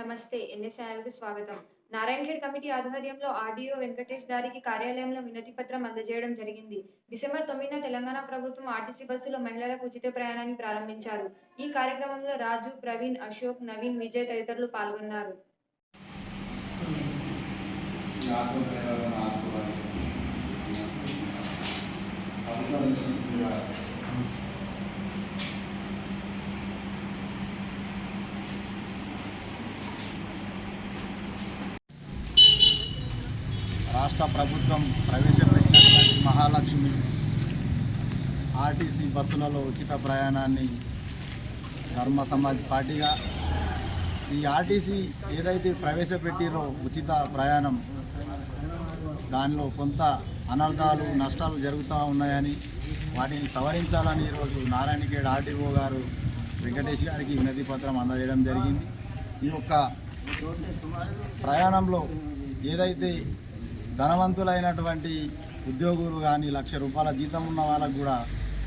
నమస్తే ఎన్ఎస్ ఛానల్కు స్వాగతం. నారాయణఖేడ్ కమిటీ ఆధ్వర్యంలో ఆర్డీఓ వెంకటేష్ గారికి కార్యాలయంలో వినతి పత్రం అందజేయడం జరిగింది. డిసెంబర్ తొమ్మిదిన తెలంగాణ ప్రభుత్వం ఆర్టీసీ బస్సులో మహిళలకు ఉచిత ప్రయాణాన్ని ప్రారంభించారు. ఈ కార్యక్రమంలో రాజు ప్రవీణ్ అశోక్ నవీన్ విజయ్ తదితరులు పాల్గొన్నారు. ప్రభుత్వం రాష్ట్ర ప్రభుత్వం ప్రవేశపెట్టినటువంటి మహాలక్ష్మి ఆర్టీసీ బస్సులలో ఉచిత ప్రయాణాన్ని ధర్మ సమాజ్ పార్టీగా ఈ ఆర్టీసీ ఏదైతే ప్రవేశపెట్టిరో ఉచిత ప్రయాణం దానిలో కొంత అనర్థాలు నష్టాలు జరుగుతూ ఉన్నాయని వాటిని సవరించాలని ఈరోజు నారాయణఖేడ్ ఆర్టీఓ గారు వెంకటేష్ గారికి వినతి పత్రం అందజేయడం జరిగింది. ఈ యొక్క ప్రయాణంలో ఏదైతే ధనవంతులైనటువంటి ఉద్యోగులు కానీ లక్ష రూపాయల జీతం ఉన్న వాళ్ళకు కూడా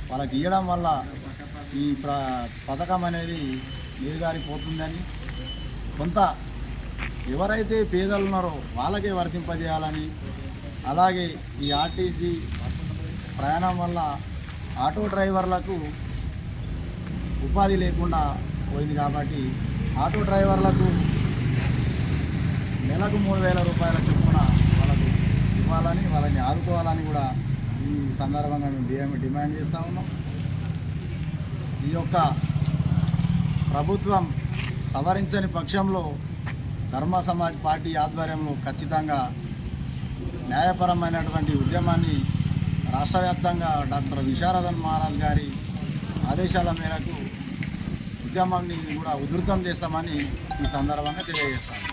వాళ్ళకి ఇవ్వడం వల్ల ఈ ప్ర పథకం అనేది నీరుగారిపోతుందని కొంత ఎవరైతే పేదలు ఉన్నారో వాళ్ళకే వర్తింపజేయాలని అలాగే ఈ ఆర్టీసీ ప్రయాణం వల్ల ఆటో డ్రైవర్లకు ఉపాధి లేకుండా పోయింది కాబట్టి ఆటో డ్రైవర్లకు నెలకు మూడు వేల రూపాయల చొప్పున చెప్పాలని వాళ్ళని ఆదుకోవాలని కూడా ఈ సందర్భంగా మేము డిమాండ్ చేస్తూ ఉన్నాం. ఈ యొక్క ప్రభుత్వం సవరించని పక్షంలో ధర్మ సమాజ్ పార్టీ ఆధ్వర్యంలో ఖచ్చితంగా న్యాయపరమైనటువంటి ఉద్యమాన్ని రాష్ట్ర వ్యాప్తంగా డాక్టర్ విశారదన్ మహారాజ్ గారి ఆదేశాల మేరకు ఉద్యమాన్ని కూడా ఉధృతం చేస్తామని ఈ సందర్భంగా తెలియజేస్తాను.